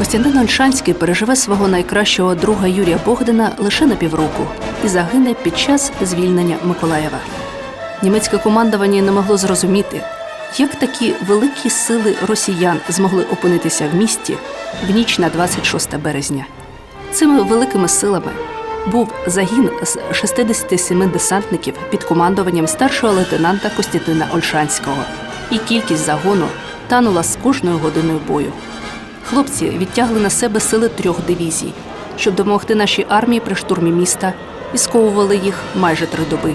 Костянтин Ольшанський переживе свого найкращого друга Юрія Богдана лише на півроку і загине під час звільнення Миколаєва. Німецьке командування не могло зрозуміти, як такі великі сили росіян змогли опинитися в місті в ніч на 26 березня. Цими великими силами був загін з 67 десантників під командуванням старшого лейтенанта Костянтина Ольшанського, і кількість загону танула з кожною годиною бою. Хлопці відтягли на себе сили трьох дивізій, щоб допомогти нашій армії при штурмі міста і сковували їх майже три доби.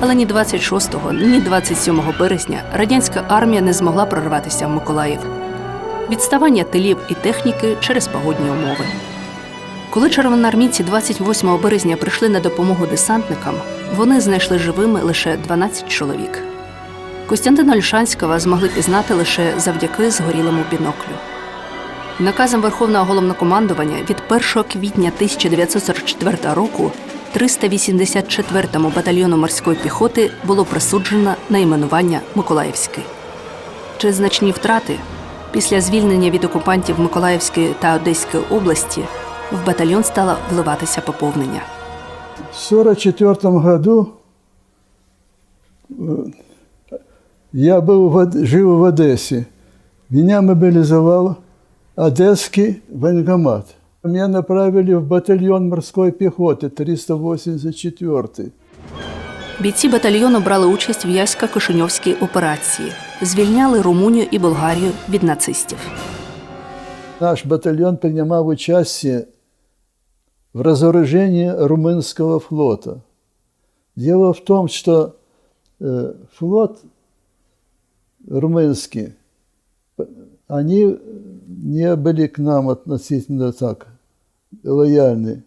Але ні 26-го, ні 27 березня радянська армія не змогла прорватися в Миколаїв. Відставання тилів і техніки через погодні умови. Коли червоноармійці 28 березня прийшли на допомогу десантникам, вони знайшли живими лише 12 чоловік. Костянтина Ольшанського змогли пізнати лише завдяки згорілому біноклю. Наказом Верховного головнокомандування від 1 квітня 1944 року 384-му батальйону морської піхоти було присуджено найменування Миколаївський. Через значні втрати після звільнення від окупантів Миколаївської та Одеської області в батальйон стало вливатися поповнення. В 1944 году э, я был в, Од- жил в Одессе. Меня мобилизовал Одесский военкомат. Меня направили в батальон морской пехоты 384 Бійці батальйону брали участь в Яська-Кишиньовській операції, звільняли Румунію і Болгарію від нацистів. Наш батальон принимал участие в разоружении румынского флота. Дело в том, что э, флот румынский, п- они не были к нам относительно так лояльны.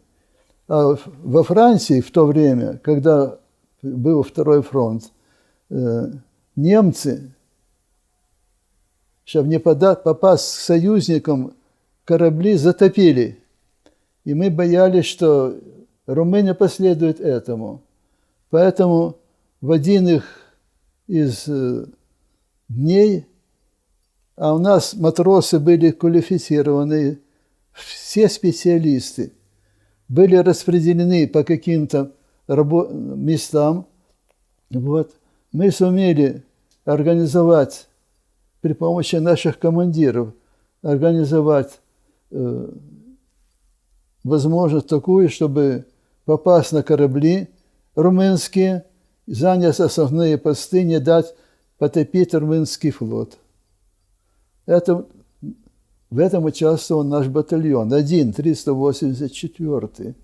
А во Франции в то время, когда был Второй фронт, э, немцы чтобы не попасть к союзникам, корабли затопили. И мы боялись, что Румыния последует этому. Поэтому в один их из э, дней, а у нас матросы были квалифицированные, все специалисты, были распределены по каким-то местам. Вот. Мы сумели организовать при помощи наших командиров организовать э, возможность такую, чтобы попасть на корабли румынские, занять основные посты, не дать потопить румынский флот. Это, в этом участвовал наш батальон, один, 384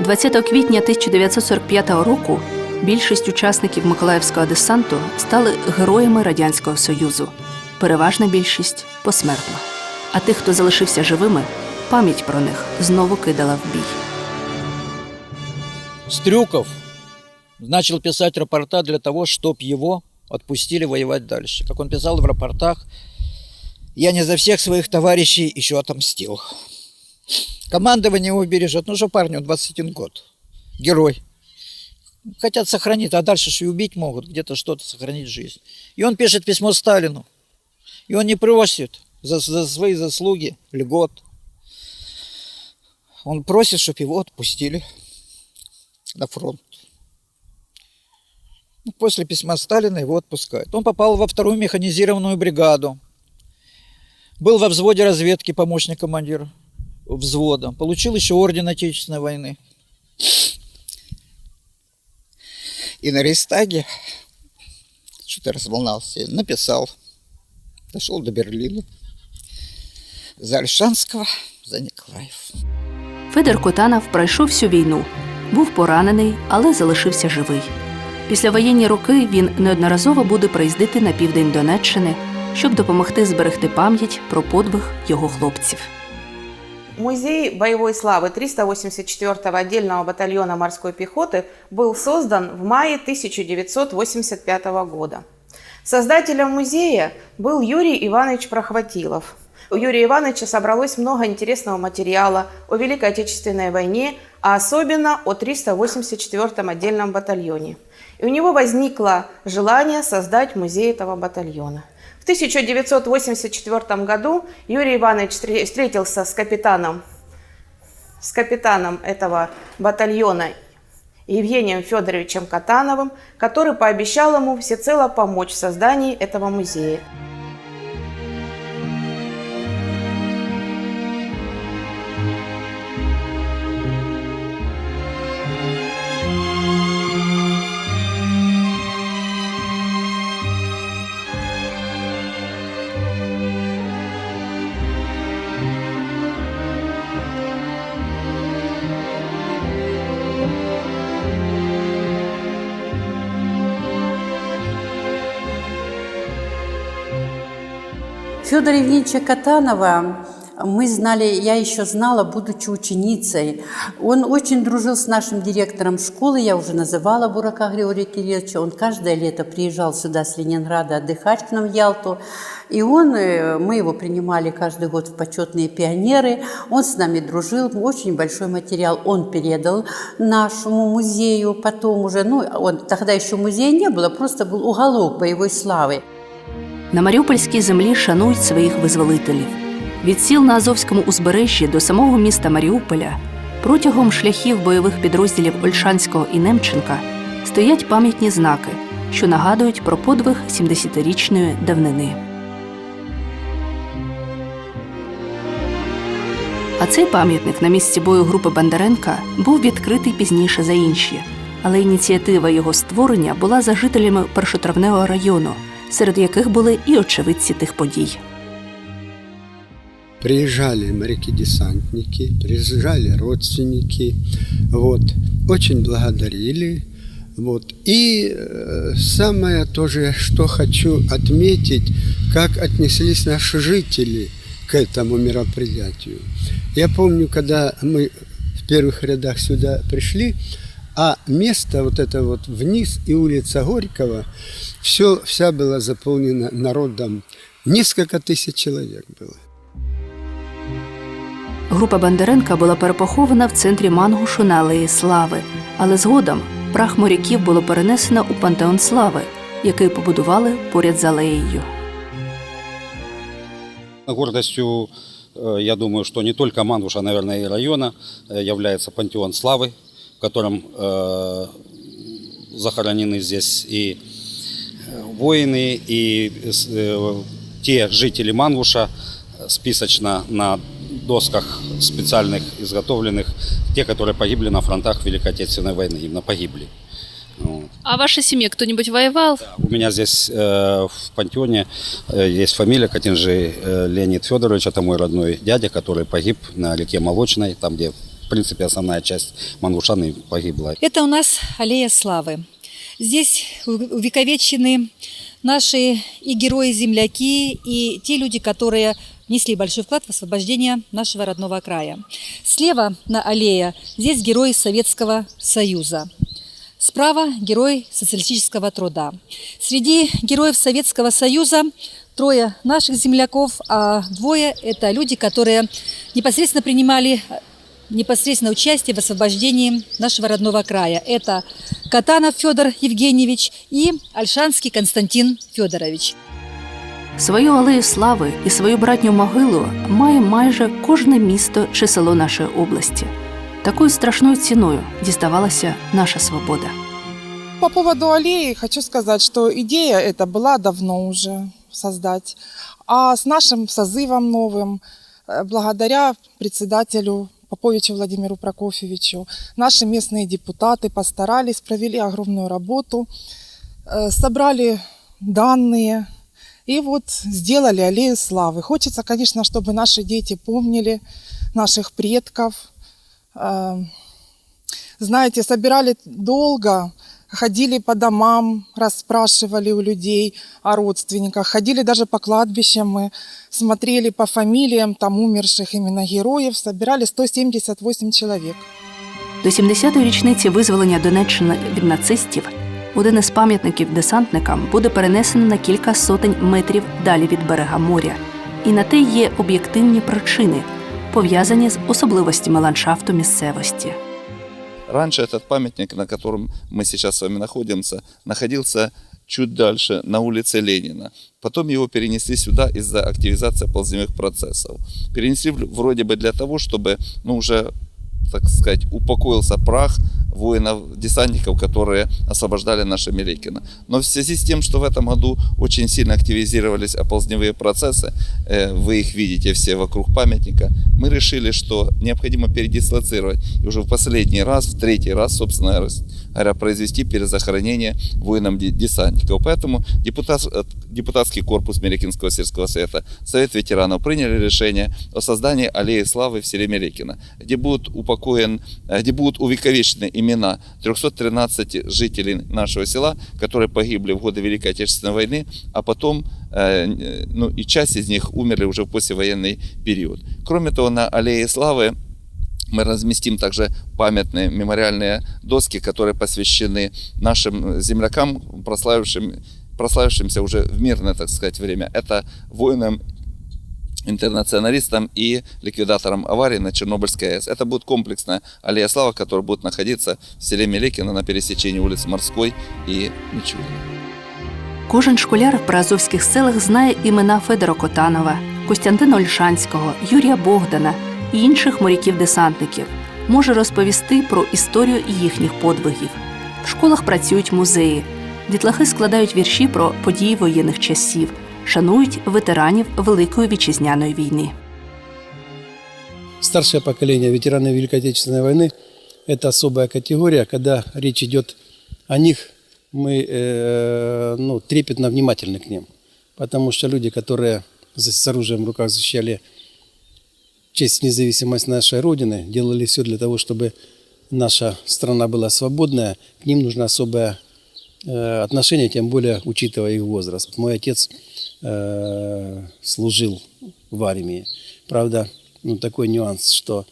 20 квітня 1945 року більшість учасників Миколаївського десанту стали героями Радянського Союзу. Переважна більшість посмертно. А тих, хто залишився живими, пам'ять про них знову кидала в бій. Стрюков начал писать рапорта для того, чтобы его отпустили воевать дальше. Как он писал в рапортах, я не за всех своих товарищей еще отомстил. Командование его бережет. Ну что парню 21 год. Герой. Хотят сохранить, а дальше же и убить могут, где-то что-то сохранить жизнь. И он пишет письмо Сталину. И он не просит за, за свои заслуги льгот. Он просит, чтобы его отпустили на фронт. Ну, После письма Сталина его отпускают. Он попал во вторую механизированную бригаду. Был во взводе разведки помощник командира взвода. Получил еще орден Отечественной войны. И на Рейстаге, что-то разволновался, написал. Дошел до Берлина. За Альшанского, за Николаев. Федор Котанов пройшов всю війну, був поранений, але залишився живий. Після воєнні роки він неодноразово буде приїздити на південь Донеччини, щоб допомогти зберегти пам'ять про подвиг його хлопців. Музей боевой славы 384-го отдельного батальона морской пехоты был создан в мае 1985 года. Создателем музея был Юрий Иванович Прохватилов. У Юрия Ивановича собралось много интересного материала о Великой Отечественной войне, а особенно о 384-м отдельном батальоне. И у него возникло желание создать музей этого батальона. В 1984 году Юрий Иванович встре- встретился с капитаном, с капитаном этого батальона Евгением Федоровичем Катановым, который пообещал ему всецело помочь в создании этого музея. Федора Евгеньевича Катанова мы знали, я еще знала, будучи ученицей. Он очень дружил с нашим директором школы, я уже называла Бурака Григория Кирилловича. Он каждое лето приезжал сюда с Ленинграда отдыхать к нам в Ялту. И он, э, мы его принимали каждый год в почетные пионеры. Он с нами дружил, очень большой материал он передал нашему музею. Потом уже, ну, он, тогда еще музея не было, просто был уголок боевой славы. На Маріупольській землі шанують своїх визволителів. Від сіл на Азовському узбережжі до самого міста Маріуполя протягом шляхів бойових підрозділів Ольшанського і Немченка стоять пам'ятні знаки, що нагадують про подвиг 70-річної давнини. А цей пам'ятник на місці бою групи Бондаренка був відкритий пізніше за інші, але ініціатива його створення була за жителями першотравневого району, серед яких були і очевидці тих подій. Приезжали моряки-десантники, приезжали родственники, вот, очень благодарили, вот. И э, самое тоже, что хочу отметить, как отнеслись наши жители к этому мероприятию. Я помню, когда мы в первых рядах сюда пришли, а место вот это вот вниз и улица Горького, все, вся была заполнена народом. Несколько тысяч человек было. Група Бондаренка була перепохована в центрі Мангушу на Алеї Слави, але згодом прах моряків було перенесено у Пантеон Слави, який побудували поряд з алеєю. Гордостью, э, я думаю, что не только Мангуша, а, наверное, и района э, является пантеон славы, в Котором э, захоронены здесь и э, воины, и э, те жители Мангуша э, списочно на досках специальных изготовленных, те, которые погибли на фронтах Великой Отечественной войны, именно погибли. Вот. А в вашей семье кто-нибудь воевал? У меня здесь э, в пантеоне э, есть фамилия Катинжи э, Леонид Федорович. Это мой родной дядя, который погиб на реке Молочной, там, где, в принципе, основная часть Мангушаны погибла. Это у нас аллея славы. Здесь увековечены наши и герои-земляки, и те люди, которые внесли большой вклад в освобождение нашего родного края. Слева на аллее здесь герои Советского Союза. Справа герой социалистического труда. Среди героев Советского Союза трое наших земляков, а двое – это люди, которые непосредственно принимали непосредственно участие в освобождении нашего родного края. Это Катанов Федор Евгеньевич и Альшанский Константин Федорович. Свою алею слави і свою братню могилу має майже кожне місто чи село нашої області. Такою страшною ціною діставалася наша свобода. По поводу аллеи хочу сказать, что идея эта была давно уже создать. А с нашим созывом новым, э, благодаря председателю Поповичу Владимиру Прокофьевичу, наши местные депутаты постарались, провели огромную работу, э, собрали данные и вот сделали аллею славы. Хочется, конечно, чтобы наши дети помнили наших предков. Э, Знаете, собирали долго, ходили по домам, расспрашивали у людей о родственниках, ходили даже по кладбищам, мы смотрели по фамилиям там умерших именно героев, собирали 178 человек. До 70-ї річниці визволення Донеччини від нацистів один із пам'ятників десантникам буде перенесено на кілька сотень метрів далі від берега моря. І на те є об'єктивні причини, пов'язані з особливостями ландшафту місцевості. Раньше этот памятник, на котором мы сейчас с вами находимся, находился чуть дальше, на улице Ленина. Потом его перенесли сюда из-за активизации ползевых процессов. Перенесли вроде бы для того, чтобы ну, уже, так сказать, упокоился прах воинов-десантников, которые освобождали наше Меликино. Но в связи с тем, что в этом году очень сильно активизировались оползневые процессы, э, вы их видите все вокруг памятника, мы решили, что необходимо передислоцировать и уже в последний раз, в третий раз, собственно говоря, произвести перезахоронение воинам-десантников. Поэтому депутат, э, депутатский корпус Меликинского сельского совета, Совет ветеранов приняли решение о создании аллеи славы в селе Меликино, где будут упокоен, э, где будут увековечены имена 313 жителей нашего села, которые погибли в годы Великой Отечественной войны, а потом э, ну, и часть из них умерли уже в послевоенный период. Кроме того, на аллее славы мы разместим также памятные мемориальные доски, которые посвящены нашим землякам, прославившим, прославившимся уже в мирное, так сказать, время. Это воинам интернационалистам и ликвидаторам аварии на Чернобыльской АЭС. Это будет комплексная аллея славы, которая будет находиться в селе Меликино на пересечении улиц Морской и Мичурина. Кожен школяр в приазовських селах знає імена Федора Котанова, Костянтина Ольшанського, Юрія Богдана і інших моряків-десантників. Може розповісти про історію їхніх подвигів. В школах працюють музеї. Дітлахи складають вірші про події воєнних часів, шанують ветеранів Великої вітчизняної війни. Старшее поколение ветераны Великой Отечественной войны – это особая категория, когда речь идет о них, мы э, ну, трепетно внимательны к ним. Потому что люди, которые за- с оружием в руках защищали честь и независимость нашей Родины, делали все для того, чтобы наша страна была свободная, к ним нужно особое э, отношение, тем более учитывая их возраст. Мой отец э, служил в армии. Правда, ну, такой нюанс, что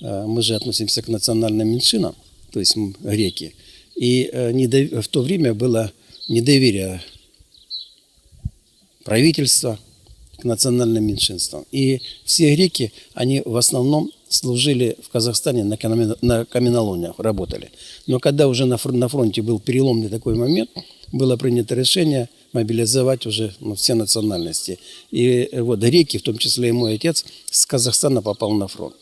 э, мы же относимся к национальным меньшинам, то есть греки. И э, в то время было недоверие правительства к национальным меньшинствам. И все греки, они в основном служили в Казахстане на, камен- работали. Но когда уже на фронте был переломный такой момент, было принято решение мобилизовать уже ну, все национальности. И э, вот греки, в том числе и мой отец, с Казахстана попал на фронт.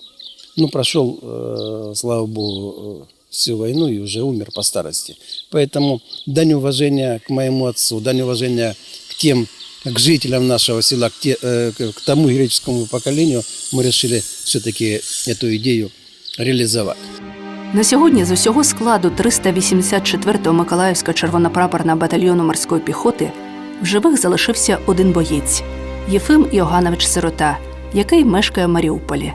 Ну, прошел, э, слава богу, э, всю войну и уже умер по старости. Поэтому дань уважения к моему отцу, дань уважения к тем, к жителям нашего села, к, те- э, к тому греческому поколению, мы решили все-таки эту идею реализовать. На сьогодні з усього складу 384-го Миколаївського червонопрапорна батальйону морської піхоти в живих залишився один боєць Єфим Іоганович Сирота, який мешкає в Маріуполі.